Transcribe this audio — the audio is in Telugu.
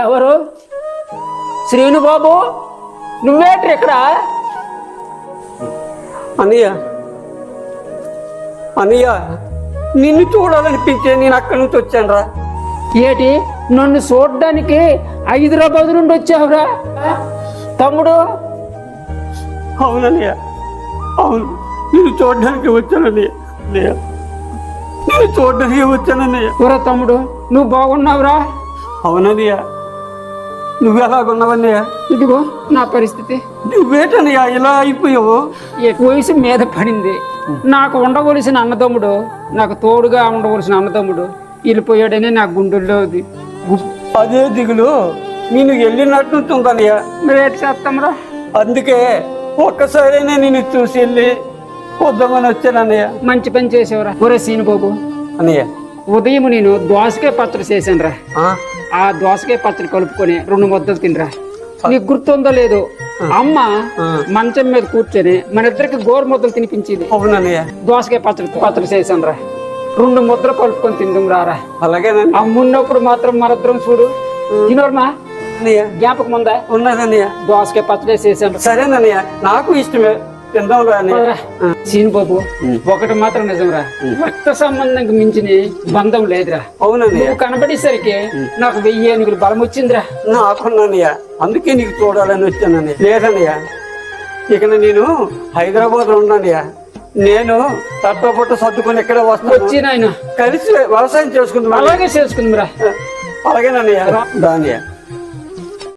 ఎవరు? శ్రీను బాబు నువ్వేట్రి ఇక్కడ? అన్నయ్య అన్నయ్య నిన్ను చూడాలనిపించే నేను అక్కడి నుంచి వచ్చాను రా ఏటి? నన్ను చూడడానికి హైదరాబాద్ నుండి వచ్చావురా? తమ్ముడు? అవునన్నయ్య అవును. నేను చూడడానికి వచ్చానన్నయ్య అన్నయ్య నేను చూడడానికి వచ్చానన్నయ్య. ఊరా తమ్ముడు నువ్వు బాగున్నావురా? అవునన్నయ్య. నువ్వు ఎలాగున్నావన్నయ్య? ఇదిగో నా పరిస్థితి. నువ్వేటన్నయ్య ఇలా అయిపోయావు? ఈ వయసు మీద పడింది. నాకు ఉండవలసిన అన్నదమ్ముడు నాకు తోడుగా ఉండవలసిన అన్నదమ్ముడు వెళ్ళిపోయాడని నా గుండెల్లో అదే. దిగులు. నేను వెళ్ళినట్టుంటుందన్నయ్య మరి ఎట్లా చేస్తాంరా అందుకే ఒక్కసారైనా నేను చూసి వెళ్ళి వద్దామని వచ్చానన్నయ్య. మంచి పని చేసేవరా. ఒరే సీను బాబు అన్నయ్య. ఉదయం నేను దోసకాయ పచ్చడి చేశాను రా ఆ? ఆ దోసకాయ పచ్చడి కలుపుకొని రెండు ముద్దలు తినరా. నీకు గుర్తుందో లేదో అమ్మ మంచం మీద కూర్చొని మన ఇద్దరికి గోరు ముద్దలు తినిపించేది. అవునన్నయ్య దోసకాయ పచ్చడి పచ్చడి చేశాను రా రెండు ముద్దలు కలుపుకొని తిందాం రారా. అలాగేనండి అమ్మున్నప్పుడు మాత్రం మనిద్దరం చూడు. తినోర్మా? అన్నయ్య. జ్ఞాపకం ఉందా? ఉన్నదన్నయ్య. దోసకాయ పచ్చడి చేశాను. సరేనన్నయ్య. నాకు ఇష్టమే. తిందాంరా అన్నయ్య సీను బాబు ఒకటి మాత్రం నిజంరా. రక్త సంబంధంకి మించిన బంధం లేదురా. అవునన్నయ్య. నువ్వు కనబడేసరికి నాకు వెయ్యి ఏనుగులు బలం వచ్చిందిరా. నాకున్నయ్య అందుకే నీకు చూడాలని వచ్చానన్నయ్య. లేదన్నయ్య. ఇక నేను హైదరాబాద్ ఉన్నానయ్య నేను తట్టపట్టు సర్దుకొని ఇక్కడే వస్తాను వచ్చి నాయన. కలిసి వ్యవసాయం చేసుకుందాం. అలాగే చేసుకుందిరా. అలాగేనన్నయ్య. దానియ